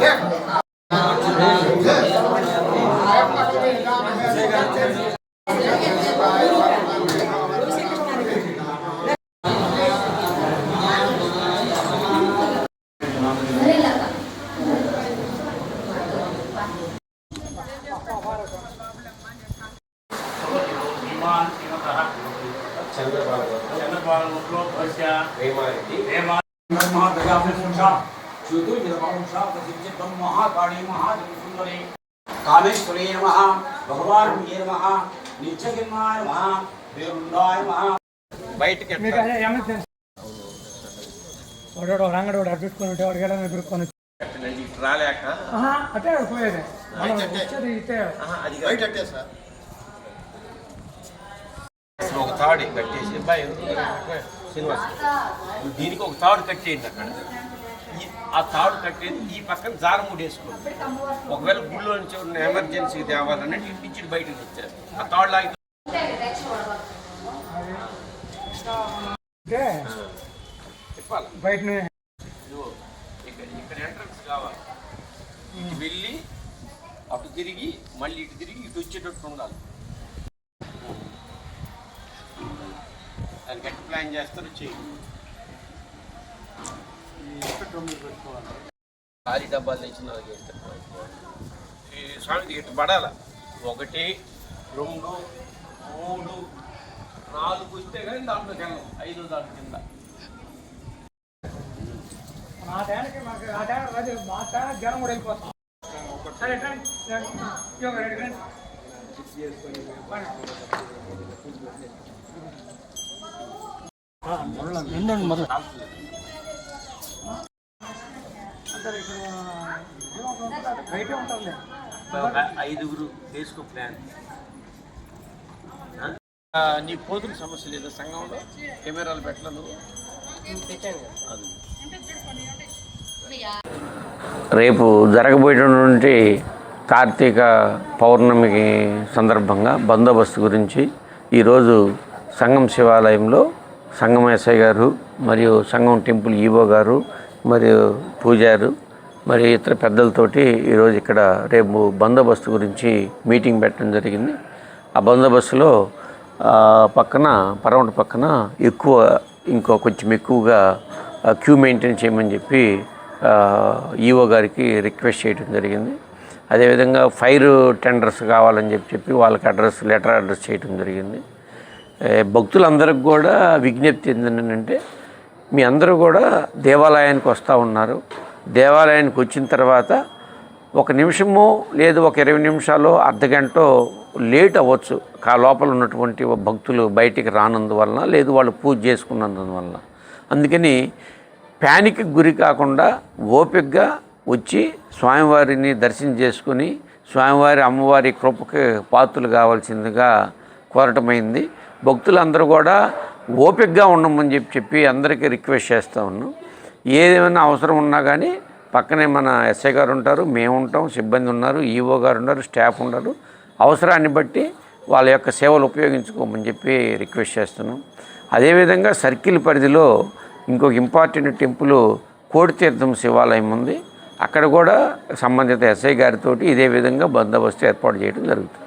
Yeah. కామేశ్వరే నమ భగవాన్ నమ నిత్యగిరిమాయ నమ వేరుండాయ నమ. బయటికి మీకు అదే ఎమర్జెన్సీ వాడు రంగడు వాడు అడ్డుకొని ఉంటే వాడు గెలని ఎదుర్కొని ఇటు రాలేక ఆహా, అట్టే వాడు పోయేది. మనం వచ్చేది ఇటే. ఆహా, అది కాదు. అసలు ఒక తాడు కట్టేసి అబ్బాయి శ్రీనివాస్ దీనికి ఒక తాడు కట్టేయండి అక్కడ. ఆ తాడు కట్టేది ఈ పక్కన జారం ముడేసుకోండి ఒకవేళ గుళ్ళో నుంచి ఉన్న ఎమర్జెన్సీ తేవాలని ఇంటించి బయటకు తెచ్చారు. ఆ తాడు లాగి బయట ఇక్కడ ఇక్కడ ఎంట్రన్స్ కావాలి. వెళ్ళి అటు తిరిగి మళ్ళీ ఇటు తిరిగి ఇటు వచ్చేటట్టు ఉండాలి. దానికి ఎట్లా ప్లాన్ చేస్తారో చేయండి ఖాళీ డబ్బాలు తెచ్చిన. ఈ స్వామికి ఇటు పడాల? ఒకటి రెండు మూడు నాలుగు వస్తే కానీ దాంట్లోకి వెళ్ళం ఐదు దాంట్లో కింద. ఆ టైంకి మాకు ఆ టైం రాజు మా టైం జ్వరం కూడా వెళ్ళిపోతాం. రండి. మొదలు ఐదుగురు వేసుకో ప్లాన్. నీ పోతుల సమస్య లేదా సంఘంలో? కెమెరాలు పెట్టలే నువ్వు? అది. రేపు జరగబోయేటటువంటి కార్తీక పౌర్ణమికి సందర్భంగా బందోబస్తు గురించి ఈరోజు సంఘం శివాలయంలో సంఘం ఎస్ఐ గారు మరియు సంఘం టెంపుల్ ఈవో గారు మరియు పూజారు మరి ఇతర పెద్దలతోటి ఈరోజు ఇక్కడ రేపు బందోబస్తు గురించి మీటింగ్ పెట్టడం జరిగింది. ఆ బందోబస్తులో పక్కన పరమట పక్కన ఎక్కువ ఇంకో కొంచెం ఎక్కువగా క్యూ మెయింటైన్ చేయమని చెప్పి ఈఓ గారికి రిక్వెస్ట్ చేయడం జరిగింది. అదేవిధంగా ఫైర్ టెండర్స్ కావాలని చెప్పి చెప్పి వాళ్ళకి అడ్రస్ లెటర్ అడ్రస్ చేయడం జరిగింది. భక్తులందరికి కూడా విజ్ఞప్తి ఏంటంటే మీ అందరూ కూడా దేవాలయానికి వస్తూ ఉన్నారు. దేవాలయానికి వచ్చిన తర్వాత ఒక నిమిషము లేదు ఒక ఇరవై నిమిషాలు అర్ధ గంట లేట్ అవ్వచ్చు. ఆ లోపల ఉన్నటువంటి భక్తులు బయటికి రానందువలన లేదు వాళ్ళు పూజ చేసుకున్నందువలన. అందుకని ప్యానిక్ గురి కాకుండా ఓపికగా వచ్చి స్వామివారిని దర్శనం చేసుకుని స్వామివారి అమ్మవారి కృపకి పాత్రలు కావాల్సిందిగా కోరటమైంది. భక్తులందరూ కూడా ఓపికగా ఉండమని చెప్పి చెప్పి అందరికీ రిక్వెస్ట్ చేస్తూ ఉన్నాం. ఏదేమైనా అవసరం ఉన్నా కానీ పక్కనే మన ఎస్ఐ గారు ఉంటారు మేము ఉంటాం సిబ్బంది ఉన్నారు ఈఓ గారు ఉన్నారు స్టాఫ్ ఉన్నారు. అవసరాన్ని బట్టి వాళ్ళ యొక్క సేవలు ఉపయోగించుకోమని చెప్పి రిక్వెస్ట్ చేస్తున్నాం. అదేవిధంగా సర్కిల్ పరిధిలో ఇంకొక ఇంపార్టెంట్ టెంపుల్ కోడితీర్థం శివాలయం ఉంది. అక్కడ కూడా సంబంధిత ఎస్ఐ గారితో ఇదే విధంగా బందోబస్తు ఏర్పాటు చేయడం జరుగుతుంది.